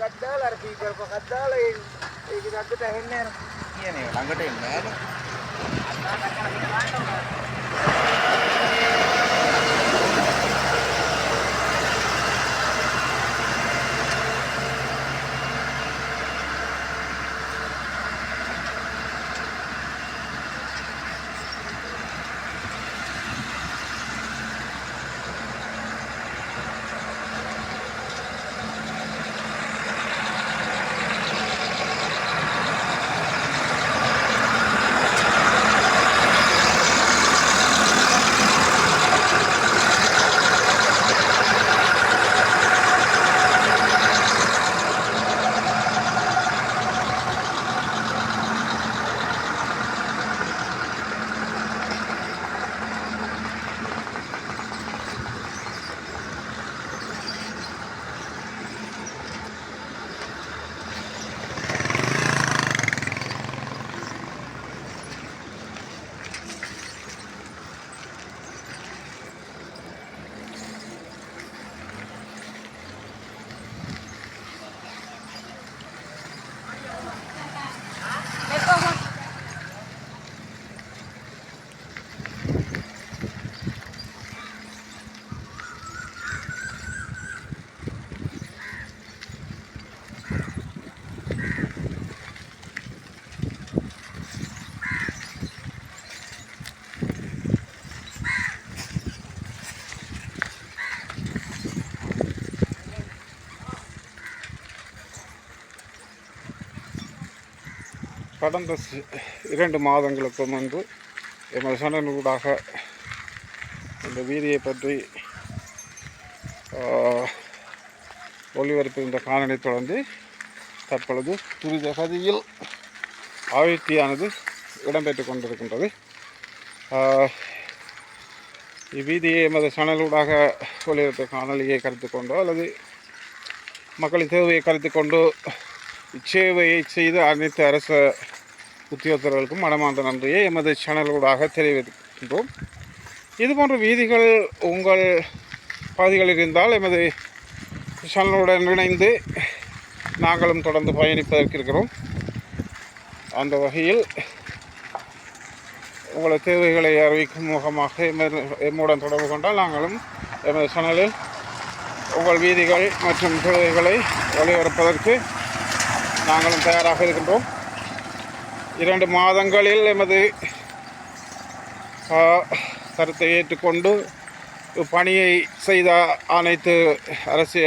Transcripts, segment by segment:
ಕದ್ದಾಲರ ಬೀಗರ ಕದ್ದಾಲ ಈಗ ಅಗ್ಗಟ ಹೆಣ್ಣೆ ಏನು ಅಂಗಟ ಹೆಣ್ಣೆ கடந்த சி- இரண்டு மாதங்களுக்கு முன்பு எமது சேனலூடாக இந்த வீதியை பற்றி ஆஹ், ஒளிபரப்பிருந்த காணொலி தொடர்ந்து தற்பொழுது துரித கதியில் ஆயுத்தியானது இடம்பெற்று கொண்டிருக்கின்றது இவ்வீதியை எமது சேனலூடாக ஒளிபரப்பு காணொலியை கருத்து கொண்டோ அல்லது மக்களின் தேவையை கருத்து கொண்டு இச்சேவையை செய்த அனைத்து அரசு உத்தியோகத்தர்களுக்கும் மனமார்ந்த நன்றியை எமது சேனலூடாக தெரிவிக்கின்றோம். இதுபோன்ற வீதிகள் உங்கள் பகுதிகளில் இருந்தால் எமது சேனலுடன் இணைந்து நாங்களும் தொடர்ந்து பயணிப்பதற்கு இருக்கிறோம். அந்த வகையில் உங்களது தேவைகளை அறிவிக்கும் முகமாக எம்முடன் தொடர்பு கொண்டால் நாங்களும் எமது சேனலில் உங்கள் வீதிகள் மற்றும் தேவைகளை வலியுறுப்பதற்கு நாங்களும் தயாராக இருக்கின்றோம். இரண்டு மாதங்களில் எமது கருத்தை ஏற்றுக்கொண்டு பணியை செய்த அனைத்து அரசிய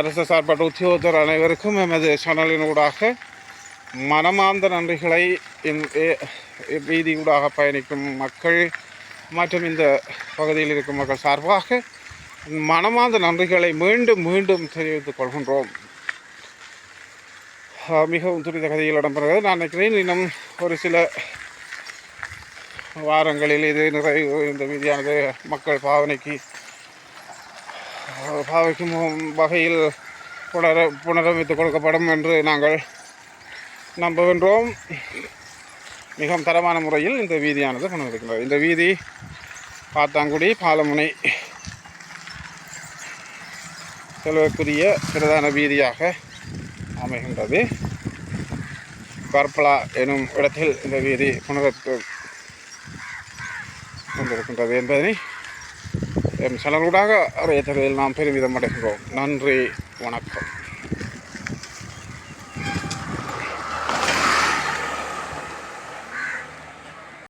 அரசு சார்பற்ற உத்தியோகத்தர் அனைவருக்கும் எமது சேனலினூடாக மனமார்ந்த நன்றிகளை ரீதியூடாக பயணிக்கும் மக்கள் மற்றும் இந்த பகுதியில் இருக்கும் மக்கள் சார்பாக மனமார்ந்த நன்றிகளை மீண்டும் மீண்டும் தெரிவித்துக் கொள்கின்றோம். மிகவும் துரித கதையில் இடம்பெறுகிறது. நான் நினைக்கிறேன் இன்னும் ஒரு சில வாரங்களில் இது நிறைவு இந்த வீதியானது மக்கள் பாவனைக்கு பாவைக்கும் வகையில் புனர புனரமைத்து கொடுக்கப்படும் என்று நாங்கள் நம்புகின்றோம். மிகவும் தரமான முறையில் இந்த வீதியானது கொண்டிருக்கின்றது இந்த வீதி பாத்தாங்குடி பாலமுனை செல்வதற்குரிய பிரதான வீதியாக அமைகின்றது. கர்பலா எனும் இடத்தில் இந்த வீதி புனரத்து கொண்டிருக்கின்றது என்பதனை எம் சேனலூடாக அறிய நாம் பெருமிதம் அடைகின்றோம். நன்றி வணக்கம்.